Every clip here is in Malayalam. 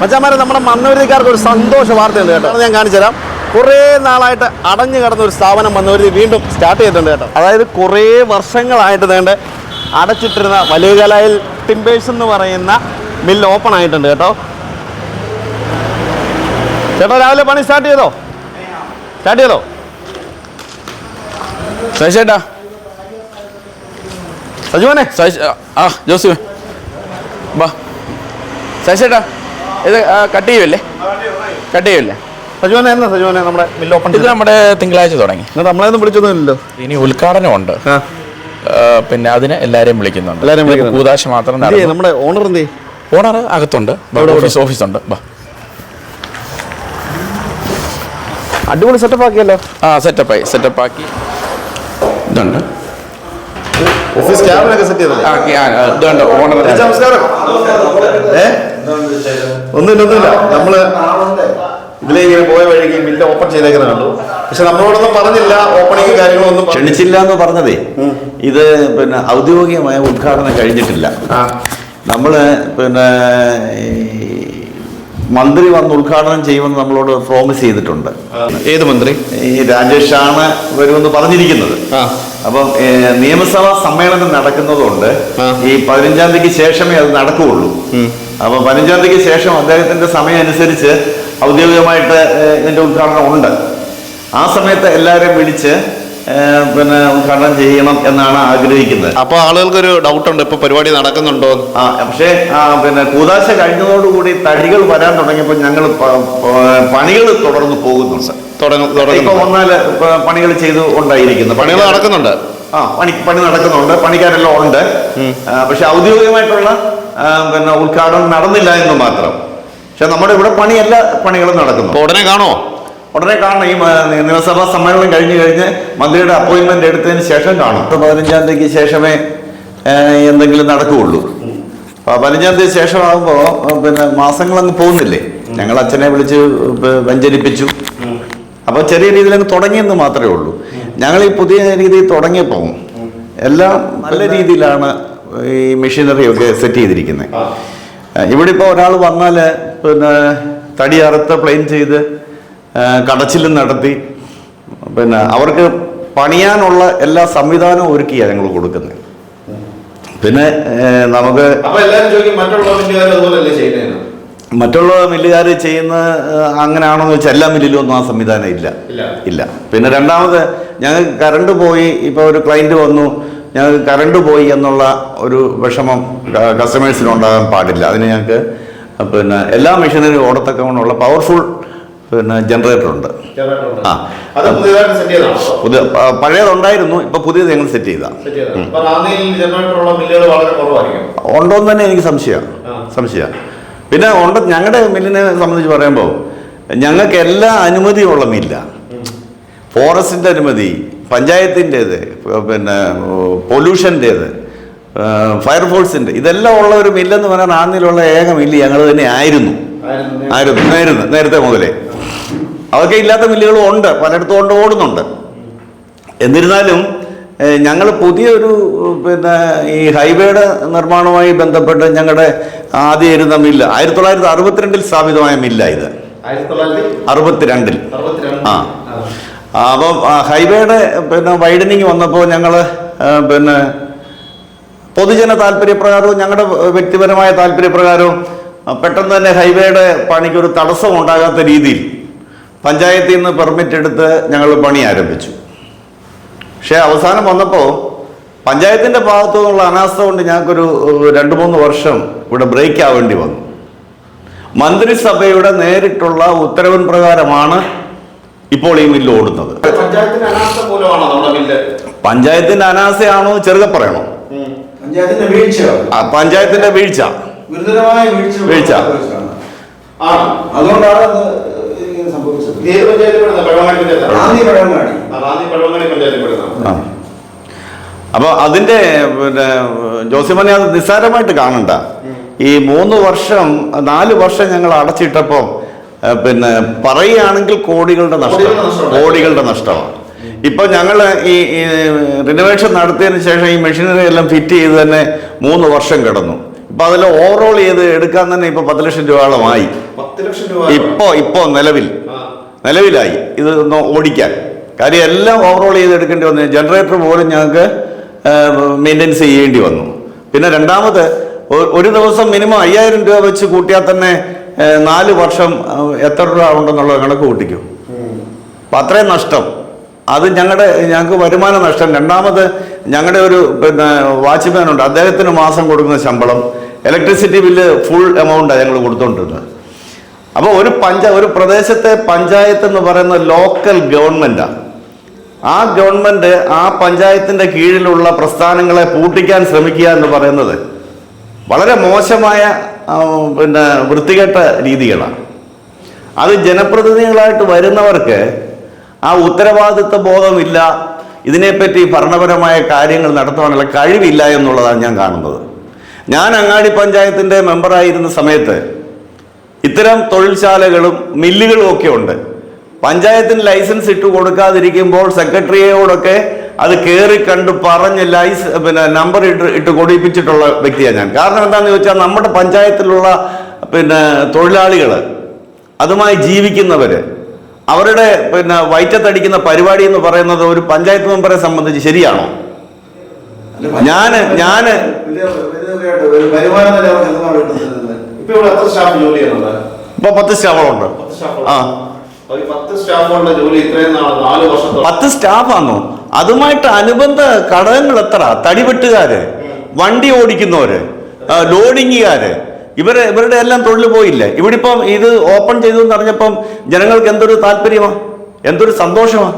മച്ചാമാരെ നമ്മുടെ മണ്ണൂരിക്കാർക്ക് ഒരു സന്തോഷ വാർത്തയുണ്ട് കേട്ടോ. അത് ഞാൻ കാണിച്ചു തരാം. കുറേ നാളായിട്ട് അടഞ്ഞു കിടന്ന ഒരു സ്ഥാപനം മണ്ണൂരി വീണ്ടും സ്റ്റാർട്ട് ചെയ്തിട്ടുണ്ട് കേട്ടോ. അതായത് കുറേ വർഷങ്ങളായിട്ട് വേണ്ട അടച്ചിട്ടിരുന്ന വലിയകലായിൽ ടിംബേഴ്സ് എന്ന് പറയുന്ന മില്ല് ഓപ്പൺ ആയിട്ടുണ്ട് കേട്ടോ. ചേട്ടാ രാവിലെ പണി സ്റ്റാർട്ട് ചെയ്തോ? സ്റ്റാർട്ട് ചെയ്തോ? ചേട്ടാ. സജുവനെ ആ ജോസു ബാ. സഹിച്ചേട്ടാ ഇത് കട്ട് ചെയ്യുമല്ലേ കട്ട് ചെയ്യുമല്ലേ സജുവനെ എന്നാ സജുവനെ നമ്മുടെ മില്ല് ഓപ്പൺ ഇത് നമ്മുടെ തിങ്കളാഴ്ച തുടങ്ങി. നമ്മളൊന്നും വിളിച്ചൊന്നുമില്ലല്ലോ? ഇനി ഉദ്ഘാടനമുണ്ട്. പിന്നെ അതിന് എല്ലാവരെയും വിളിക്കുന്നുണ്ട്. എല്ലാവരെയും കൂതാശ മാത്രം നമ്മുടെ ഓണർ എന്ത്? ഓണർ അകത്തുണ്ട്. ഓഫീസ് ഓഫീസുണ്ട് ഉണ്ട് അടിപൊളി സെറ്റപ്പ് ആക്കിയല്ലോ. ആ സെറ്റപ്പായി സെറ്റപ്പാക്കി ഇതുണ്ട്. ഓഫീസ് ക്യാബിനൊക്കെ സെറ്റ് ചെയ്തല്ലേ? ആ ഇതുണ്ട്. ഓണർ നമസ്കാരം ഏ? ഒന്നുമില്ല ഒന്നുമില്ല. നമ്മൾ ഇതിലെ ഇങ്ങനെ പോയ വഴിക്ക് ബില്ല് ഓപ്പൺ ചെയ്തേക്കുന്നത് കണ്ടു. പക്ഷെ നമ്മളോടൊന്നും പറഞ്ഞില്ല ഓപ്പണിങ് കാര്യങ്ങളൊന്നും. ക്ഷണിച്ചില്ല എന്ന് പറഞ്ഞതേ. ഇത് പിന്നെ ഔദ്യോഗികമായ ഉദ്ഘാടനം കഴിഞ്ഞിട്ടില്ല. നമ്മൾ നമ്മൾ പിന്നെ മന്ത്രി വന്ന് ഉദ്ഘാടനം ചെയ്യുമെന്ന് നമ്മളോട് പ്രോമിസ് ചെയ്തിട്ടുണ്ട്. ഏത് മന്ത്രി? ഈ രാജേഷാണ് വരുമെന്ന് പറഞ്ഞിരിക്കുന്നത്. അപ്പം നിയമസഭാ സമ്മേളനം നടക്കുന്നതുകൊണ്ട് ഈ പതിനഞ്ചാം തീയതിക്ക് ശേഷമേ അത് നടക്കുകയുള്ളൂ. അപ്പൊ പതിനഞ്ചാം തീയതിക്ക് ശേഷം അദ്ദേഹത്തിന്റെ സമയം അനുസരിച്ച് ഔദ്യോഗികമായിട്ട് ഇതിന്റെ ഉദ്ഘാടനം ഉണ്ട്. ആ സമയത്ത് എല്ലാവരെയും വിളിച്ച് പിന്നെ ഉദ്ഘാടനം ചെയ്യണം എന്നാണ് ആഗ്രഹിക്കുന്നത്. അപ്പൊ ആളുകൾക്കൊരു ഡൗട്ട് ഉണ്ട് ഇപ്പൊ പരിപാടി നടക്കുന്നുണ്ടോ? ആ പക്ഷേ പിന്നെ കൂതാശ കഴിഞ്ഞതോടുകൂടി തടികൾ വരാൻ തുടങ്ങിയപ്പോൾ ഞങ്ങൾ പണികൾ തുടർന്ന് പോകുന്നുണ്ട്. ഇപ്പൊ വന്നാൽ പണികൾ ചെയ്തു കൊണ്ടായിരിക്കുന്നു. പണികൾ നടക്കുന്നുണ്ട്. ആ പണി പണി നടക്കുന്നുണ്ട് പണിക്കാരെല്ലാം ഉണ്ട്. പക്ഷെ ഔദ്യോഗികമായിട്ടുള്ള പിന്നെ ഉദ്ഘാടനം നടന്നില്ല എന്ന് മാത്രം. പക്ഷെ നമ്മുടെ ഇവിടെ പണി എല്ലാ പണികളും നടക്കുന്നു. ഉടനെ കാണോ ഉടനെ കാണണം. ഈ നിയമസഭാ സമ്മേളനം കഴിഞ്ഞ് കഴിഞ്ഞ് മന്ത്രിയുടെ അപ്പോയിന്റ്മെന്റ് എടുത്തതിന് ശേഷം കാണും. ഇപ്പൊ പതിനഞ്ചാം തീയതിക്ക് ശേഷമേ എന്തെങ്കിലും നടക്കുകയുള്ളൂ. അപ്പൊ പതിനഞ്ചാം തീയതി ശേഷമാകുമ്പോൾ പിന്നെ മാസങ്ങളങ്ങ് പോകുന്നില്ലേ? ഞങ്ങൾ അച്ഛനെ വിളിച്ച് വ്യഞ്ചരിപ്പിച്ചു അപ്പൊ ചെറിയ രീതിയിൽ അങ്ങ് തുടങ്ങിയെന്ന് മാത്രമേ ഉള്ളൂ. ഞങ്ങൾ ഈ പുതിയ രീതിയിൽ തുടങ്ങിയപ്പോൾ എല്ലാം നല്ല രീതിയിലാണ് ഈ മെഷീനറി ഒക്കെ സെറ്റ് ചെയ്തിരിക്കുന്നത് ഇവിടെ ഇപ്പോൾ ഒരാൾ വന്നാൽ പിന്നെ തടി അറുത്ത് പ്ലെയിൻ ചെയ്ത് കടച്ചിലും നടത്തി പിന്നെ അവർക്ക് പണിയാനുള്ള എല്ലാ സംവിധാനവും ഒരുക്കിയാണ് ഞങ്ങൾ കൊടുക്കുന്നത് പിന്നെ നമുക്ക് മറ്റുള്ള മില്ലുകാർ ചെയ്യുന്ന? അങ്ങനെയാണോ അങ്ങനെയാണോന്ന് വെച്ചാൽ എല്ലാ മില്ലിലും ഒന്നും ആ സംവിധാനം ഇല്ല. ഇല്ല. പിന്നെ രണ്ടാമത് ഞങ്ങൾക്ക് കറണ്ട് പോയി ഇപ്പോൾ ഒരു ക്ലയന്റ് വന്നു ഞങ്ങൾക്ക് കറണ്ട് പോയി എന്നുള്ള ഒരു വിഷമം കസ്റ്റമേഴ്സിന് ഉണ്ടാകാൻ പാടില്ല. അതിന് ഞങ്ങൾക്ക് പിന്നെ എല്ലാ മെഷീനറി ഓടത്തക്കമുള്ള പവർഫുൾ പിന്നെ ജനറേറ്റർ ഉണ്ട് ആ. പുതിയ പഴയതുണ്ടായിരുന്നു ഇപ്പൊ പുതിയത് ഞങ്ങൾ സെറ്റ് ചെയ്താ. സെറ്റ് എന്ന് അപ്പൊ റാന്നിയിൽ ജനറേറ്റർ ഉള്ള മില്ലുകൾ വളരെ കുറവായിരിക്കും. ഉണ്ടോന്ന് തന്നെ എനിക്ക് സംശയം. സംശയമാണ് സംശയം. പിന്നെ ഉണ്ട് ഞങ്ങളുടെ മില്ലിനെ സംബന്ധിച്ച് പറയുമ്പോൾ ഞങ്ങൾക്ക് എല്ലാ അനുമതിയുള്ള മില്ല ഫോറസ്റ്റിന്റെ അനുമതി പഞ്ചായത്തിന്റെത് പിന്നെ പൊല്യൂഷന്റേത്. ഫയർഫോഴ്സിന്റെ. ഇതെല്ലാം ഉള്ള ഒരു മില്ലെന്ന് പറഞ്ഞാൽ നാന്നിലുള്ള ഏക മില്ല് ഞങ്ങൾ തന്നെ ആയിരുന്നു. ആയിരുന്നു ആയിരുന്നു നേരത്തെ മുതലേ. അതൊക്കെ ഇല്ലാത്ത മില്ലുകളും ഉണ്ട് പലയിടത്തും ഉണ്ട് ഓടുന്നുണ്ട്. എന്നിരുന്നാലും ഞങ്ങൾ പുതിയൊരു പിന്നെ ഈ ഹൈവേയുടെ നിർമ്മാണവുമായി ബന്ധപ്പെട്ട് ഞങ്ങളുടെ ആദ്യം ഇരുന്ന മില്ല് ആയിരത്തി തൊള്ളായിരത്തി അറുപത്തിരണ്ടിൽ സ്ഥാപിതമായ മില്ലാണ് ഇത് അറുപത്തിരണ്ടിൽ. ആ. അപ്പം ഹൈവേയുടെ പിന്നെ വൈഡനിങ് വന്നപ്പോൾ ഞങ്ങൾ പിന്നെ പൊതുജന താല്പര്യപ്രകാരവും ഞങ്ങളുടെ വ്യക്തിപരമായ താല്പര്യപ്രകാരവും പെട്ടെന്ന് തന്നെ ഹൈവേയുടെ പണിക്ക് ഒരു തടസ്സം ഉണ്ടാകാത്ത രീതിയിൽ പഞ്ചായത്തിൽ നിന്ന് പെർമിറ്റ് എടുത്ത് ഞങ്ങൾ പണി ആരംഭിച്ചു. പക്ഷേ അവസാനം വന്നപ്പോൾ പഞ്ചായത്തിന്റെ ഭാഗത്തു നിന്നുള്ള അനാസ്ഥ കൊണ്ട് ഞങ്ങൾക്കൊരു രണ്ട് മൂന്ന് വർഷം ഇവിടെ ബ്രേക്ക് ആവേണ്ടി വന്നു. മന്ത്രിസഭയുടെ നേരിട്ടുള്ള ഉത്തരവിൻ പ്രകാരമാണ് ഇപ്പോൾ ഈ മില്ല് ഓടുന്നത്. പഞ്ചായത്തിന്റെ അനാസയാണോ ചെറുതെ പറയണോ? പഞ്ചായത്തിന്റെ വീഴ്ച. പഞ്ചായത്തിന്റെ വീഴ്ച. ഗുരുതരമായ വീഴ്ച. അതുകൊണ്ടാണ് അത് സംഭവിച്ചത്. അപ്പൊ അതിന്റെ പിന്നെ ജോസിമനെ അത് നിസ്സാരമായിട്ട് കാണണ്ട. ഈ മൂന്ന് വർഷം നാല് വർഷം ഞങ്ങൾ അടച്ചിട്ടപ്പോൾ പിന്നെ പറയുകയാണെങ്കിൽ കോടികളുടെ നഷ്ടം. കോടികളുടെ നഷ്ടം. കോടികളുടെ നഷ്ടമാണ്. ഇപ്പൊ ഞങ്ങൾ ഈ റിനോവേഷൻ നടത്തിയതിനു ശേഷം ഈ മെഷീനറി എല്ലാം ഫിറ്റ് ചെയ്ത് തന്നെ മൂന്ന് വർഷം കിടന്നു. ഇപ്പോൾ അതിൽ ഓവറോൾ ചെയ്ത് എടുക്കാൻ തന്നെ ഇപ്പൊ പത്ത് ലക്ഷം രൂപയോളമായി പത്ത് ലക്ഷം രൂപ ഇപ്പോ ഇപ്പോ നിലവിൽ. നിലവിലായി. ഇത് ഓടിക്കാൻ. കാര്യം എല്ലാം ഓവറോൾ ചെയ്ത് എടുക്കേണ്ടി വന്നു. ജനറേറ്റർ പോലും ഞങ്ങൾക്ക് മെയിന്റെനൻസ് ചെയ്യേണ്ടി വന്നു. പിന്നെ രണ്ടാമത് ഒരു ദിവസം മിനിമം അയ്യായിരം രൂപ വെച്ച് കൂട്ടിയാൽ തന്നെ നാല് വർഷം എത്ര രൂപ ഉണ്ടെന്നുള്ള കണക്ക് കൂട്ടിക്കും. അപ്പം അത്രയും നഷ്ടം. അത് ഞങ്ങളുടെ ഞങ്ങൾക്ക് വരുമാന നഷ്ടം. രണ്ടാമത് ഞങ്ങളുടെ ഒരു പിന്നെ വാച്ച്മാൻ ഉണ്ട്. അദ്ദേഹത്തിന് മാസം കൊടുക്കുന്ന ശമ്പളം. ഇലക്ട്രിസിറ്റി ബില്ല് ഫുൾ എമൗണ്ടാണ് ഞങ്ങൾ കൊടുത്തോണ്ടിരുന്നത് അപ്പോൾ ഒരു പഞ്ചായ ഒരു പ്രദേശത്തെ പഞ്ചായത്ത് എന്ന് പറയുന്ന ലോക്കൽ ഗവൺമെന്റാണ് ആ ഗവൺമെന്റ് ആ പഞ്ചായത്തിന്റെ കീഴിലുള്ള പ്രസ്ഥാനങ്ങളെ പൂട്ടിക്കാൻ ശ്രമിക്കുക എന്ന് പറയുന്നത് വളരെ മോശമായ പിന്നെ വൃത്തികെട്ട രീതികളാണ് അത് ജനപ്രതിനിധികളായിട്ട് വരുന്നവർക്ക് ആ ഉത്തരവാദിത്വ ബോധമില്ല. ഇതിനെപ്പറ്റി ഭരണപരമായ കാര്യങ്ങൾ നടത്തുവാനുള്ള കഴിവില്ല എന്നുള്ളതാണ് ഞാൻ കാണുന്നത്. ഞാൻ അങ്ങാടി പഞ്ചായത്തിന്റെ മെമ്പറായിരുന്ന സമയത്ത് ഇത്തരം തൊഴിൽശാലകളും മില്ലുകളും ഒക്കെ ഉണ്ട്. പഞ്ചായത്തിന് ലൈസൻസ് ഇട്ട് കൊടുക്കാതിരിക്കുമ്പോൾ സെക്രട്ടറിയോടൊക്കെ അത് കയറി കണ്ട് പറഞ്ഞ് ലൈസ് പിന്നെ നമ്പർ ഇട്ട് ഇട്ട് കൊടുപ്പിച്ചിട്ടുള്ള വ്യക്തിയാണ് ഞാൻ. കാരണം എന്താണെന്ന് ചോദിച്ചാൽ നമ്മുടെ പഞ്ചായത്തിലുള്ള പിന്നെ തൊഴിലാളികൾ അതുമായി ജീവിക്കുന്നവര് അവരുടെ പിന്നെ വയറ്റത്തടിക്കുന്ന പരിപാടി എന്ന് പറയുന്നത് ഒരു പഞ്ചായത്ത് മെമ്പറെ സംബന്ധിച്ച് ശരിയാണോ? ഞാൻ ഞാൻ ഇപ്പൊ പത്ത് സ്റ്റാഫുകളുണ്ട്. സ്റ്റാഫ് ആ. പത്ത് സ്റ്റാഫാണോ അതുമായിട്ട് അനുബന്ധ ഘടകങ്ങൾ എത്ര തടിവെട്ടുകാര് വണ്ടി ഓടിക്കുന്നവര് ലോഡിങ്ങുകാര് ഇവർ ഇവരുടെ എല്ലാം തൊഴിൽ പോയില്ല? ഇവിടെ ഇപ്പം ഇത് ഓപ്പൺ ചെയ്തു എന്ന് അറിഞ്ഞപ്പം ജനങ്ങൾക്ക് എന്തൊരു താല്പര്യമാ? എന്തൊരു സന്തോഷമാ?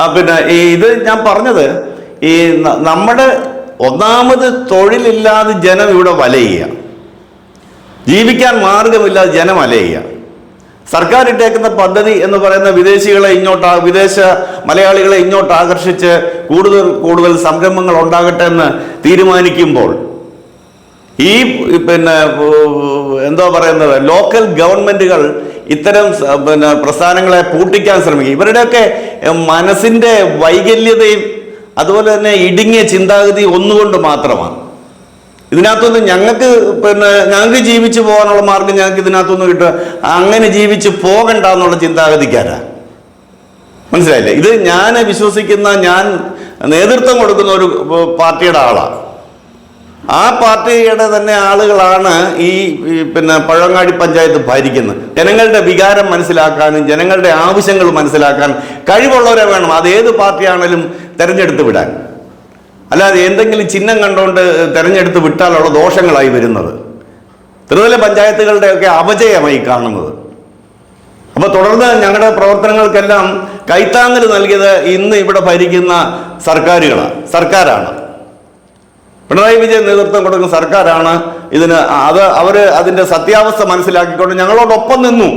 ആ പിന്നെ ഈ ഇത് ഞാൻ പറഞ്ഞത് ഈ നമ്മുടെ ഒന്നാമത് തൊഴിലില്ലാതെ ജനം ഇവിടെ വലയുക. ജീവിക്കാൻ മാർഗമില്ലാതെ ജനം അലയുക സർക്കാർ ഇട്ടേക്കുന്ന പദ്ധതി എന്ന് പറയുന്ന വിദേശികളെ ഇങ്ങോട്ട് വിദേശ മലയാളികളെ ഇങ്ങോട്ട് ആകർഷിച്ച് കൂടുതൽ കൂടുതൽ സംരംഭങ്ങൾ ഉണ്ടാകട്ടെ എന്ന് തീരുമാനിക്കുമ്പോൾ ഈ പിന്നെ എന്തോ പറയുന്നത് ലോക്കൽ ഗവൺമെന്റുകൾ ഇത്തരം പിന്നെ പ്രസ്ഥാനങ്ങളെ പൂട്ടിക്കാൻ ശ്രമിക്കും. ഇവരുടെയൊക്കെ മനസ്സിന്റെ വൈകല്യതയും അതുപോലെ തന്നെ ഇടുങ്ങിയ ചിന്താഗതി ഒന്നുകൊണ്ട് മാത്രമാണ്. ഇതിനകത്തൊന്നും ഞങ്ങൾക്ക് പിന്നെ ഞങ്ങൾക്ക് ജീവിച്ചു പോകാനുള്ള മാർഗം ഞങ്ങൾക്ക് ഇതിനകത്തൊന്നും കിട്ടുക. അങ്ങനെ ജീവിച്ച് പോകണ്ട എന്നുള്ള ചിന്താഗതിക്കാരാ. മനസ്സിലായില്ലേ? ഇത് ഞാൻ വിശ്വസിക്കുന്ന ഞാൻ നേതൃത്വം കൊടുക്കുന്ന ഒരു പാർട്ടിയുടെ ആളാണ് ആ പാർട്ടിയുടെ തന്നെ ആളുകളാണ് ഈ പിന്നെ പഴങ്ങാടി പഞ്ചായത്ത് ഭരിക്കുന്നത്. ജനങ്ങളുടെ വികാരം മനസ്സിലാക്കാനും ജനങ്ങളുടെ ആവശ്യങ്ങൾ മനസ്സിലാക്കാൻ കഴിവുള്ളവരെ വേണം. അത് ഏത് പാർട്ടിയാണെങ്കിലും തെരഞ്ഞെടുത്ത് വിടാൻ. അല്ലാതെ എന്തെങ്കിലും ചിഹ്നം കണ്ടുകൊണ്ട് തെരഞ്ഞെടുത്ത് വിട്ടാലുള്ള ദോഷങ്ങളായി വരുന്നത്. ത്രിതല പഞ്ചായത്തുകളുടെയൊക്കെ അപജയമായി കാണുന്നത്. അപ്പോൾ തുടർന്ന് ഞങ്ങളുടെ പ്രവർത്തനങ്ങൾക്കെല്ലാം കൈത്താങ്ങൽ നൽകിയത് ഇന്ന് ഇവിടെ ഭരിക്കുന്ന സർക്കാരുകളാണ് സർക്കാരാണ്. പിണറായി വിജയൻ നേതൃത്വം കൊടുക്കുന്ന സർക്കാരാണ് ഇതിന് അത് അവർ അതിന്റെ സത്യാവസ്ഥ മനസ്സിലാക്കിക്കൊണ്ട് ഞങ്ങളോടൊപ്പം നിന്നു.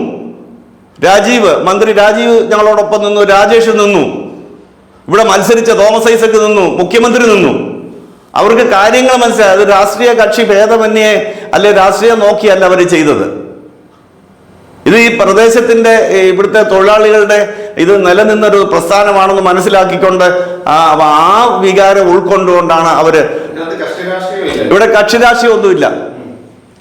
രാജീവ് മന്ത്രി രാജീവ് ഞങ്ങളോടൊപ്പം നിന്നു രാജേഷ് നിന്നു. ഇവിടെ മത്സരിച്ച തോമസ് ഐസക് നിന്നു മുഖ്യമന്ത്രി നിന്നു. അവർക്ക് കാര്യങ്ങൾ മനസ്സിലായി. അത് രാഷ്ട്രീയ കക്ഷി ഭേദമന്യേ അല്ലെ രാഷ്ട്രീയം നോക്കിയല്ല അവർ ചെയ്തത്. ഇത് ഈ പ്രദേശത്തിന്റെ ഇവിടുത്തെ തൊഴിലാളികളുടെ ഇത് നിലനിന്നൊരു പ്രസ്ഥാനമാണെന്ന് മനസ്സിലാക്കിക്കൊണ്ട് ആ വികാരം ഉൾക്കൊണ്ടുകൊണ്ടാണ് അവർ ഇവിടെ കക്ഷിരാശി ഒന്നുമില്ല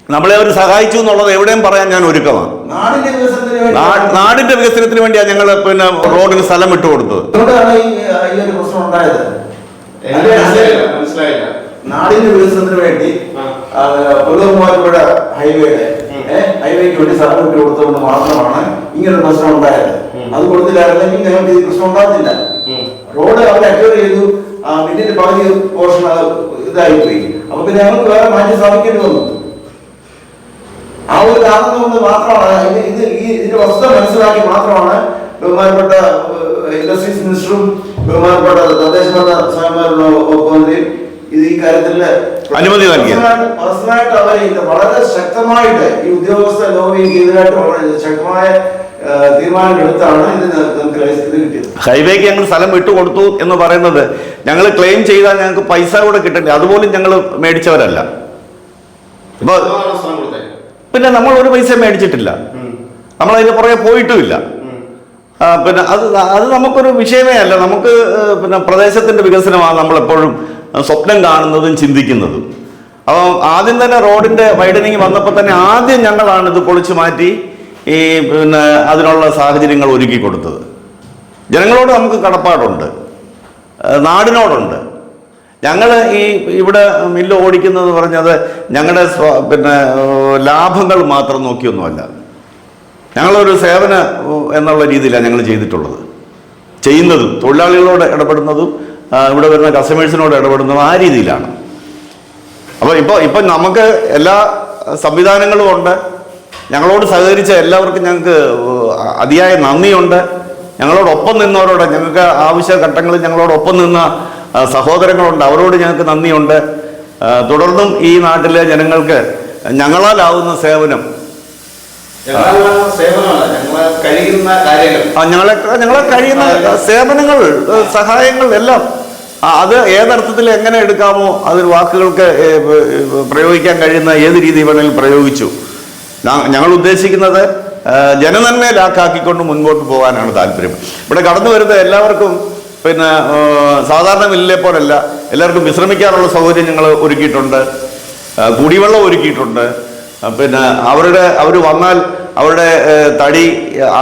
നമ്മളെ അവർ സഹായിച്ചു എന്നുള്ളത് എവിടെയും പറയാൻ ഞാൻ ഒരുക്കമാണ്. നാടിന്റെ വികസനത്തിന് വേണ്ടി നാടിന്റെ വികസനത്തിന് വേണ്ടിയാണ് ഞങ്ങൾ പിന്നെ റോഡിന് സ്ഥലം വിട്ടുകൊടുത്തത് കൊടുത്തത്. നാടിന്റെ വികസനത്തിന് വേണ്ടി ഹൈവേയുടെ ഹൈവേക്ക് വേണ്ടി സ്ഥലം വിട്ടു കൊടുത്തുകൊണ്ട് മാത്രമാണ് ഇങ്ങനെ പ്രശ്നം ഉണ്ടായത്. അത് കൊടുത്തില്ലായിരുന്നെങ്കിൽ ഞങ്ങൾക്ക് ഈ പ്രശ്നം ഉണ്ടാകത്തില്ല. റോഡ് അവർ അക്യൂർ ചെയ്തു പകുതി പോർഷൻ ഇതായി പോയി അപ്പൊ പിന്നെ ഞങ്ങൾക്ക് വേറെ മാറ്റി സ്ഥാപിക്കേണ്ടി വന്നു ആ ഒരു കാരണം കൊണ്ട് മാത്രമാണ് ഇത് ഈ ഇതിന്റെ വസ്തുത മനസ്സിലാക്കി മാത്രമാണ് ബഹുമാനപ്പെട്ട ഇൻഡസ്ട്രീസ് മിനിസ്റ്ററും ബഹുമാനപ്പെട്ട തദ്ദേശ ഭരണ സ്വയംഭരണ മന്ത്രിയും ഇത് ഈ കാര്യത്തിൽ അനുമതി. പേഴ്സണലായിട്ട് അവരെ വളരെ ശക്തമായിട്ട് ഈ ഉദ്യോഗസ്ഥ ലോബി ഇതിനായിട്ട് വളരെ ശക്തമായ ഹൈവേക്ക് ഞങ്ങൾ സ്ഥലം വിട്ടുകൊടുത്തു എന്ന് പറയുന്നത് ഞങ്ങൾ ക്ലെയിം ചെയ്താൽ ഞങ്ങൾക്ക് പൈസ കൂടെ കിട്ടണ്ടേ? അതുപോലും ഞങ്ങൾ മേടിച്ചവരല്ല. ഇപ്പൊ പിന്നെ നമ്മൾ ഒരു പൈസ മേടിച്ചിട്ടില്ല. നമ്മൾ അതിന് പുറകെ പോയിട്ടുമില്ല. പിന്നെ അത് അത് നമുക്കൊരു വിഷയമേ അല്ല. നമുക്ക് പിന്നെ പ്രദേശത്തിന്റെ വികസനമാണ് നമ്മളെപ്പോഴും സ്വപ്നം കാണുന്നതും ചിന്തിക്കുന്നതും. അപ്പം ആദ്യം തന്നെ റോഡിന്റെ വൈഡനിങ് വന്നപ്പോൾ തന്നെ ആദ്യം ഞങ്ങളാണ് ഇത് പൊളിച്ചു മാറ്റി. ഈ പിന്നെ അതിനുള്ള സാഹചര്യങ്ങൾ ഒരുക്കി കൊടുത്തത്. ജനങ്ങളോട് നമുക്ക് കടപ്പാടുണ്ട്. നാടിനോടുണ്ട്. ഞങ്ങൾ ഈ ഇവിടെ മില്ല് ഓടിക്കുന്നത് പറഞ്ഞത് ഞങ്ങളുടെ പിന്നെ ലാഭങ്ങൾ മാത്രം നോക്കിയൊന്നുമല്ല. ഞങ്ങളൊരു സേവന എന്നുള്ള രീതിയിലാണ് ഞങ്ങൾ ചെയ്തിട്ടുള്ളത്. ചെയ്യുന്നതും തൊഴിലാളികളോട് ഇടപെടുന്നതും ഇവിടെ വരുന്ന കസ്റ്റമേഴ്സിനോട് ഇടപെടുന്നതും ആ രീതിയിലാണ്. അപ്പോൾ ഇപ്പോൾ ഇപ്പം നമുക്ക് എല്ലാ സംവിധാനങ്ങളും ഉണ്ട്. ഞങ്ങളോട് സഹകരിച്ച എല്ലാവർക്കും ഞങ്ങൾക്ക് അതിയായ നന്ദിയുണ്ട്. ഞങ്ങളോടൊപ്പം നിന്നവരോട് ഞങ്ങൾക്ക് ആവശ്യ ഘട്ടങ്ങളിൽ ഞങ്ങളോടൊപ്പം നിന്ന സഹോദരങ്ങളുണ്ട്. അവരോട് ഞങ്ങൾക്ക് നന്ദിയുണ്ട്. തുടർന്നും ഈ നാട്ടിലെ ജനങ്ങൾക്ക് ഞങ്ങളാലാവുന്ന സേവനം. ഞങ്ങളെ ഞങ്ങളെ കഴിയുന്ന സേവനങ്ങൾ സഹായങ്ങൾ എല്ലാം. അത് ഏതർത്ഥത്തിൽ എങ്ങനെ എടുക്കാമോ അതിൽ വാക്കുകൾക്ക് പ്രയോഗിക്കാൻ കഴിയുന്ന ഏത് രീതി വേണമെങ്കിലും പ്രയോഗിച്ചു. ഞങ്ങൾ ഉദ്ദേശിക്കുന്നത് ജനനന്മയെ ലാക്കാക്കിക്കൊണ്ട് മുൻപോട്ട് പോകാനാണ് താല്പര്യം. ഇവിടെ കടന്നു വരുന്ന എല്ലാവർക്കും പിന്നെ സാധാരണ മില്ലിലെ പോലല്ല. എല്ലാവർക്കും വിശ്രമിക്കാനുള്ള സൗകര്യം ഞങ്ങൾ ഒരുക്കിയിട്ടുണ്ട്. കുടിവെള്ളം ഒരുക്കിയിട്ടുണ്ട്. പിന്നെ അവരുടെ അവർ വന്നാൽ അവരുടെ തടി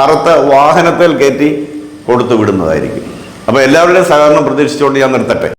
അറുത്ത വാഹനത്തിൽ കയറ്റി കൊടുത്തു വിടുന്നതായിരിക്കും. അപ്പോൾ എല്ലാവരുടെയും സഹകരണം പ്രതീക്ഷിച്ചുകൊണ്ട് ഞാൻ നിർത്തട്ടെ.